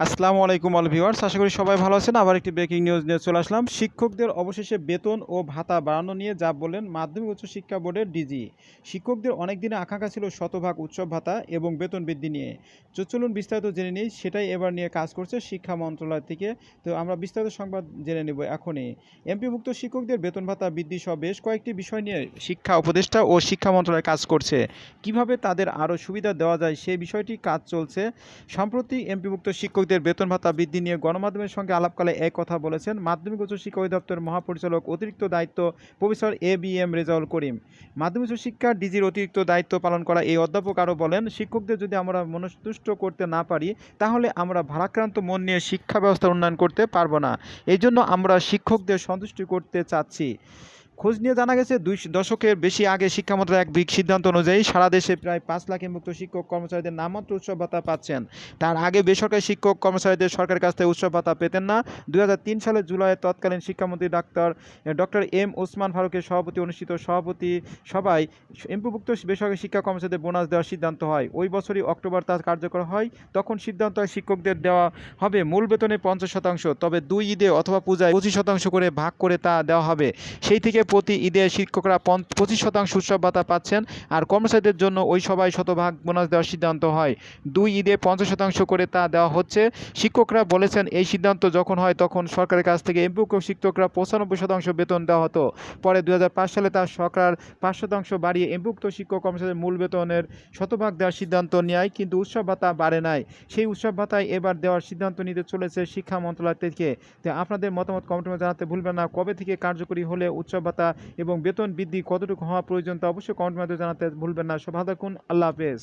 আসসালামু আলাইকুম all viewers আশা করি সবাই ভালো আছেন। আবার একটি ব্রেকিং নিউজ নিয়ে চলে আসলাম। শিক্ষকদের অবশেষে বেতন ও ভাতা বাড়ানো নিয়ে যা বললেন মাধ্যমিক উচ্চ শিক্ষা বোর্ডের ডিজি। শিক্ষকদের অনেক দিনে আকাঙ্ক্ষা ছিল শতভাগ উৎসব ভাতা এবং বেতন বৃদ্ধি নিয়ে। তো চলুন বিস্তারিত জেনে নিই, সেটাই এবার নিয়ে কাজ করছে শিক্ষা মন্ত্রণালয় থেকে। তো আমরা বিস্তারিত সংবাদ জেনে নেব এখনই। এমপিভুক্ত শিক্ষকদের বেতন ভাতা বৃদ্ধি সহ বেশ কয়েকটি বিষয় নিয়ে শিক্ষা উপদেষ্টা ও শিক্ষা মন্ত্রণালয় কাজ করছে। কীভাবে তাদের আরও সুবিধা দেওয়া যায় সেই বিষয়টি কাজ চলছে। সম্প্রতি এমপিভুক্ত শিক্ষকদের বেতন ভাতা বৃদ্ধি নিয়ে গণমাধ্যমের সঙ্গে আলাপকালে এক কথা বলেছেন মাধ্যমিক উচ্চ শিক্ষা অধিদপ্তরের মহাপরিচালক অতিরিক্ত দায়িত্ব professor A B M Rezaul Karim. মাধ্যমিক উচ্চ শিক্ষা ডিজির অতিরিক্ত দায়িত্ব পালন করা এই অধ্যাপক আরও বলেন, শিক্ষকদের যদি আমরা মনস্তুষ্ট করতে না পারি, তাহলে আমরা ভারাক্রান্ত মন নিয়ে শিক্ষা ব্যবস্থার উন্নয়ন করতে পারব না। এই জন্য আমরা শিক্ষকদের সন্তুষ্টি করতে চাচ্ছি। খোঁজ নিয়ে জানা গেছে, দুই দশকের বেশি আগে শিক্ষা মন্ত্রণালয়ের এক বিগ সিদ্ধান্ত অনুযায়ী সারা দেশে প্রায় পাঁচ লাখ মুক্ত শিক্ষক কর্মচারীদের নামমাত্র উৎসব ভাতা পাচ্ছেন। তার আগে বেসরকারি শিক্ষক কর্মচারীদের সরকারের কাছ থেকে উৎসব ভাতা পেতেন না। দুই সালের জুলাইয়ে তৎকালীন শিক্ষামন্ত্রী ডাক্তার ডক্টর এম ওসমান ফারুকের সভাপতি অনুষ্ঠিত সভাপতি সভায় এমপিভুক্ত বেসরকারি শিক্ষা কর্মচারীদের বোনাস দেওয়ার সিদ্ধান্ত হয়। ওই বছরই অক্টোবর তা কার্যকর হয়। তখন সিদ্ধান্ত হয় শিক্ষকদের দেওয়া হবে মূল বেতনে পঞ্চাশ শতাংশ, তবে দুই ঈদে অথবা পূজায় পঁচিশ শতাংশ করে ভাগ করে তা দেওয়া হবে। সেই থেকে প্রতি ঈদে শিক্ষকরা পঁচিশ শতাংশ উৎসব ভাতা পাচ্ছেন আর কর্মচারীদের জন্য ওই সবাই শতভাগ বোনাস দেওয়ার সিদ্ধান্ত হয়। দুই ঈদে পঞ্চাশ শতাংশ করে তা দেওয়া হচ্ছে। শিক্ষকরা বলেছেন, এই সিদ্ধান্ত যখন হয় তখন সরকারের কাছ থেকে এমপিক শিক্ষকরা পঁচানব্বই শতাংশ বেতন দেওয়া হতো। পরে দু হাজার পাঁচ সালে তা সরকার পাঁচ শতাংশ বাড়িয়ে এমপিভুক্ত শিক্ষক কর্মচারীদের মূল বেতনের শতভাগ দেওয়ার সিদ্ধান্ত নেয়, কিন্তু উৎসব ভাতা বাড়ে নাই। সেই উৎসব ভাতায় এবার দেওয়ার সিদ্ধান্ত নিতে চলেছে শিক্ষা মন্ত্রণালয় থেকে। আপনাদের মতামত কমেন্টে জানাতে ভুলবেন না। কবে থেকে কার্যকরী হলে উৎসব ভাতা এবং বেতন বৃদ্ধি কতটুকু হওয়া প্রয়োজন তা অবশ্যই কমেন্ট মাধ্যমে জানাতে ভুলবেন না। সব থাকুন, আল্লাহ হাফেজ।